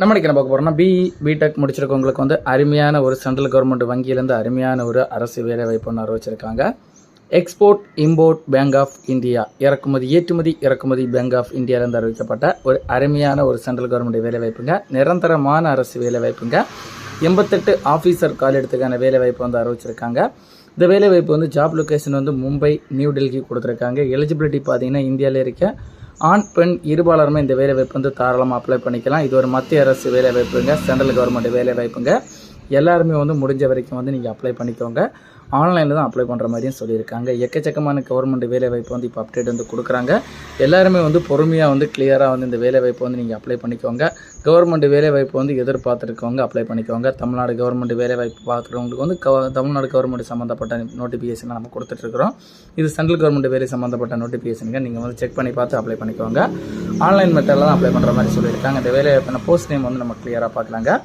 நம்ம இன்னைக்கு பார்க்க போகிறோம்னா பிஇ பிடெக் முடிச்சிருக்கவங்களுக்கு வந்து அருமையான ஒரு சென்ட்ரல் கவர்மெண்ட் வங்கியிலேருந்து அருமையான ஒரு அரசு வேலை வாய்ப்பு ஒன்று அறிவிச்சிருக்காங்க. Export import bank of India இறக்குமதி ஏற்றுமதி இறக்குமதி பேங்க் ஆஃப் இந்தியாவிலேருந்து அறிவிக்கப்பட்ட ஒரு அருமையான ஒரு சென்ட்ரல் கவர்மெண்ட் வேலை வாய்ப்புங்க நிரந்தரமான அரசு வேலை வாய்ப்புங்க எண்பத்தெட்டு ஆஃபீஸர் காலிடத்துக்கான வேலை வாய்ப்பு வந்து அறிவிச்சிருக்காங்க. இந்த வேலை வாய்ப்பு வந்து ஜாப் லொக்கேஷன் வந்து மும்பை நியூ டெல்லி கொடுத்துருக்காங்க. எலிஜிபிலிட்டி பார்த்தீங்கன்னா இந்தியாவில் இருக்க ஆண் பெண் இருபாலருமே இந்த வேலைவாய்ப்பு வந்து தாராளமாக அப்ளை பண்ணிக்கலாம். இது ஒரு மத்திய அரசு வேலை வாய்ப்புங்க சென்ட்ரல் கவர்மெண்ட் வேலை வாய்ப்புங்க எல்லாருமே வந்து முடிஞ்ச வரைக்கும் வந்து நீங்கள் அப்ளை பண்ணிக்கோங்க. ஆன்லைனில் தான் அப்ளை பண்ணுற மாதிரியும் சொல்லியிருக்காங்க. எக்கச்சக்கமான கவர்மெண்ட் வேலைவாய்ப்பு வந்து இப்போ அப்டேட் வந்து கொடுக்குறாங்க. எல்லாருமே வந்து பொறுமையாக வந்து கிளியராக வந்து இந்த வேலைவாய்ப்பு வந்து நீங்கள் அப்ளை பண்ணிக்கோங்க. கவர்மெண்ட் வேலைவாய்ப்பு வந்து எதிர்பார்த்துருக்கவங்க அப்ளை பண்ணிக்கோங்க. தமிழ்நாடு கவர்மெண்ட் வேலைவாய்ப்பு பார்க்குறவங்களுக்கு வந்து கவ தமிழ்நாடு கவர்மெண்ட் சம்மந்தப்பட்ட நோட்டிஃபிகேஷன் நம்ம கொடுத்துட்ருக்குறோம் இது சென்ட்ரல் கவர்மெண்ட் வேலை சம்மந்தப்பட்ட நோட்டிஃபிகேஷனுக்கு நீங்கள் வந்து செக் பண்ணி பார்த்து அப்ளை பண்ணிக்கோங்க. ஆன்லைன் மெத்தடில் தான் அப்ளை பண்ணுற மாதிரி சொல்லியிருக்காங்க. இந்த வேலைவாய்ப்பான போஸ்ட் நேம் வந்து நம்ம கிளியராக பார்க்குறாங்க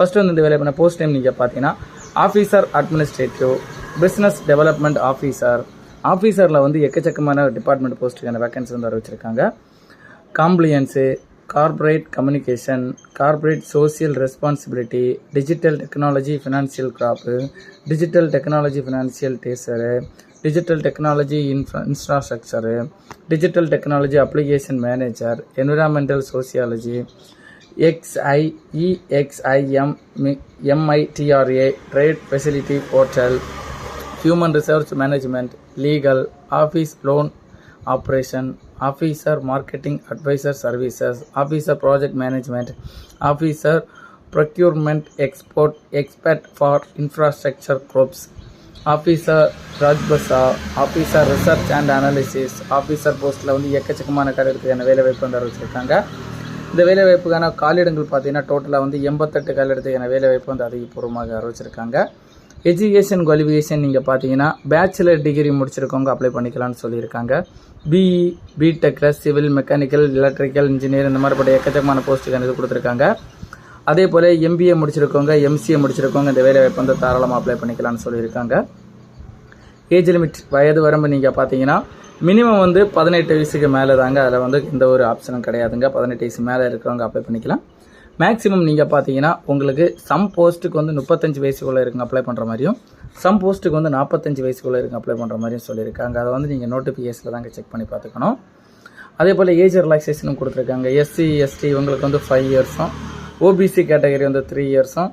ஃபர்ஸ்ட் வந்து இந்த வேலை பண்ண போஸ்ட் டைம் நீங்கள் பார்த்தீங்கன்னா officer administrative business development officer ஆஃபீஸரில் வந்து எக்கச்சக்கமான டிபார்ட்மெண்ட் போஸ்ட்டுக்கான வேக்கன்சி வந்து அறிவிச்சிருக்காங்க compliance corporate communication corporate social responsibility digital technology financial crop digital technology financial treasury digital technology infra infrastructure digital technology application manager environmental sociology X I EXIM MITRA trade facility portal human research management legal office loan operation officer marketing advisor services officer project management officer procurement export expert for infrastructure groups officer Rajbhasha officer research and analysis officer போஸ்ட்டில் வந்து எக்கச்சக்கமான காலிடத்துக்கான வேலை வாய்ப்பு வந்து அறிவிச்சிருக்காங்க. இந்த வேலை வாய்ப்புக்கான காலிடங்கள் பார்த்தீங்கன்னா டோட்டலாக வந்து எண்பத்தெட்டு காலிடத்துக்கான வேலை வாய்ப்பு வந்து அதிகபூர்வமாக அறிவிச்சிருக்காங்க. எஜுகேஷன் குவாலிஃபிகேஷன் நீங்கள் பார்த்தீங்கன்னா பேச்சுலர் டிகிரி முடிச்சிருக்கவங்க அப்ளை பண்ணிக்கலாம்னு சொல்லியிருக்காங்க. பிஇ பிடெக்கில் சிவில் மெக்கானிக்கல் எலக்ட்ரிக்கல் இன்ஜினியர் இந்த மாதிரிப்பட்ட எக்கச்சக்கமான போஸ்ட்டுக்கு இது கொடுத்துருக்காங்க. அதே போல் எம்பிஏ முடிச்சிருக்கவங்க எம்சிஏ முடிச்சிருக்கவங்க இந்த வேலை வாய்ப்பு வந்து தாராளமாக அப்ளை பண்ணிக்கலாம்னு சொல்லியிருக்காங்க. ஏஜ் லிமிட் வயது வரம்பு நீங்கள் பார்த்தீங்கன்னா மினிமம் வந்து பதினெட்டு வயசுக்கு மேலே தாங்க அதில் வந்து எந்த ஒரு ஆப்ஷனும் கிடையாதுங்க. பதினெட்டு வயசு மேலே இருக்கிறவங்க அப்ளை பண்ணிக்கலாம். மேக்ஸிமம் நீங்கள் பார்த்தீங்கன்னா உங்களுக்கு சம் போஸ்ட்டுக்கு வந்து முப்பத்தஞ்சு வயசுக்குள்ளே இருக்குங்க அப்ளை பண்ணுற மாதிரியும் சம் போஸ்ட்டுக்கு வந்து நாற்பத்தஞ்சு வயசுக்குள்ளே இருக்குங்க அப்ளை பண்ணுற மாதிரியும் சொல்லியிருக்காங்க. அதை வந்து நீங்கள் நோட்டிஃபிகேஷனில் தாங்க செக் பண்ணி பார்த்துக்கணும். அதே போல் ஏஜ் ரிலாக்ஸேஷனும் கொடுத்துருக்காங்க. எஸ்சி எஸ்டி இவங்களுக்கு வந்து ஃபைவ் இயர்ஸும் ஓபிசி கேட்டகரி வந்து த்ரீ இயர்ஸும்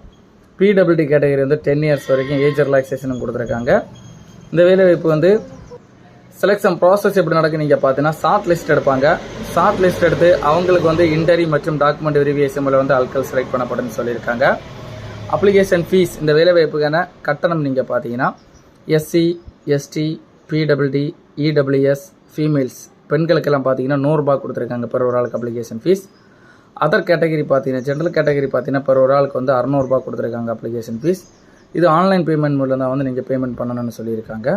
பிடபிள்டி கேட்டகரி வந்து டென் இயர்ஸ் வரைக்கும் ஏஜ் ரிலாக்ஸேஷனும் கொடுத்துருக்காங்க. இந்த வேலைவாய்ப்பு வந்து செலெக்ஷன் ப்ராசஸ் எப்படி நடக்கும் நீங்கள் பார்த்தீங்கன்னா ஷார்ட் லிஸ்ட் எடுப்பாங்க. ஷார்ட் லிஸ்ட் எடுத்து அவங்களுக்கு வந்து இன்டரி மற்றும் டாக்குமெண்ட் வெரிஃபிகேஷன் மூலம் வந்து ஆட்கள் செலக்ட் பண்ணப்படும் சொல்லியிருக்காங்க அப்ளிகேஷன் ஃபீஸ் இந்த வேலைவாய்ப்புக்கான கட்டணம் நீங்கள் பார்த்தீங்கன்னா SC ST PWD EWS females பெண்களுக்கெல்லாம் பார்த்தீங்கன்னா நூறுரூபா கொடுத்துருக்காங்க per ஒரு ஆளுக்கு அப்ளிகேஷன் ஃபீஸ் அதர் கேட்டகரி பார்த்தீங்கன்னா ஜென்ரல் கேட்டகரி பார்த்தீங்கன்னா per ஒரு ஆளுக்கு வந்து அறநூறுபா கொடுத்துருக்காங்க அப்ளிகேஷன் ஃபீஸ் இது ஆன்லைன் பேமெண்ட் மூலம் தான் வந்து நீங்கள் பேமெண்ட் பண்ணணும்னு சொல்லியிருக்காங்க.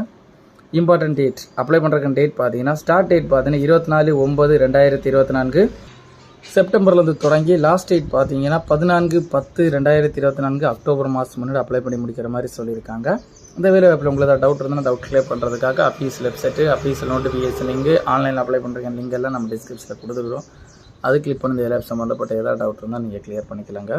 இம்பார்ட்டன்ட் டேட் அப்ளை பண்ணுறதுக்கு டேட் பார்த்தீங்கன்னா ஸ்டார்ட் டேட் பார்த்தீங்கன்னா இருபத்தி நாலு ஒம்பது ரெண்டாயிரத்தி இருபத்தி நான்கு செப்டம்பர்லேருந்து தொடங்கி லாஸ்ட் டேட் பார்த்தீங்கன்னா பதினான்கு பத்து ரெண்டாயிரத்தி இருபத்தி நான்கு அக்டோபர் மாதம் முன்னாடி அப்ளை பண்ணி முடிக்கிற மாதிரி சொல்லியிருக்காங்க. இந்த வேலை வாய்ப்பில் உங்களுக்கு ஏதாவது டவுட் இருந்தால் டவுட் கிளியர் பண்ணுறதுக்காக அஃபீஸ் வெப்சைட்டு அஃபீஸில் நோட்டிஃபிகேஷன் லிங்க் ஆன்லைனில் அப்ளை பண்ணுறதுக்கு லிங்க் எல்லாம் நம்ம டிஸ்கிரிப்ஷனில் கொடுத்துருக்கோம். அது கிளிக் பண்ணி இந்த வேலை சம்மந்தப்பட்ட ஏதாவது டவுட் இருந்தால் நீங்கள் கிளியர் பண்ணிக்கலாங்க.